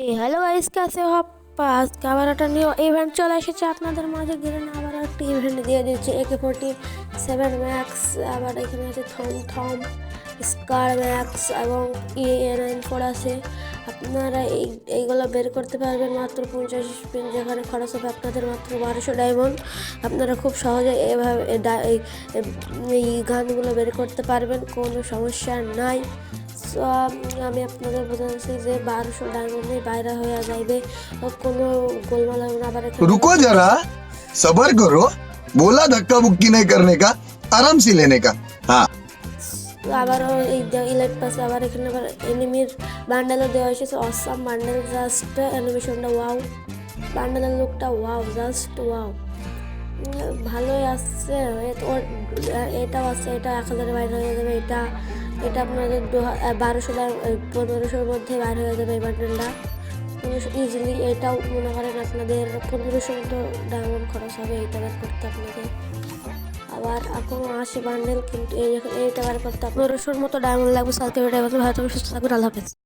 এই hello guys কাছে hop আজকে আবার একটা নিউ ইভেন্ট চলে এসেছে। আপনাদের মাঝে গেলেন আবার একটা ইভেন্ট দিয়ে দিচ্ছে। একে ফোর্টি সেভেন ম্যাক্স আবার এখানে আছে থম থম স্কার ম্যাক্স এবং ই নাইন ফোর আছে। আপনারা এই, এইগুলো বের করতে পারবেন মাত্র পঞ্চাশ স্পিন যেখানে খরচ হবে আপনাদের মাত্র বারোশো ডায়মন্ড আপনারা খুব সহজে এভাবে এই গানগুলো বের করতে পারবেন, কোনো সমস্যা নাই। আমি আপনাদের বোঝাচ্ছি যে বারোশো ডায়মন্ডে বাইরা হয়ে যাইবে। কোনো গোলমাল হবে না আবার রুকো যারা সবার করো বলা ধাক্কা মুক্কি নেই করনে কা আরাম সে লেনে কা। হ্যাঁ। আবার এই ইলাইট পাশে আবার এখানে আবার এনিমির বান্ডেলও দেওয়া হয়েছে অসাম বান্ডেল জাস্ট অ্যানিমেশনটা ওয়াও বান্ডেলের লুকটা ওয়াও জাস্ট ওয়াও ভালোই আসছে ওর এটাও আসছে এটা এক হাজারে বাইরে হয়ে যাবে এটা এটা আপনাদের বারোশো পনেরোশোর মধ্যে বার হয়ে যাবে এই বান্ডেলটা ইজিলি এটাও মনে করেন আপনাদের পনেরোশো মতো ডায়মন্ড খরচ হবে, এইটা টাকার করতে আপনাদের। আবার এখনও আসে বান্ডেল কিন্তু এই এইটা বার করতে পনেরোশোর মতো ডায়মন্ড লাগবে, সাথে ভালো থাকবে সুস্থ থাকবে আল্লাহ হাফেজ।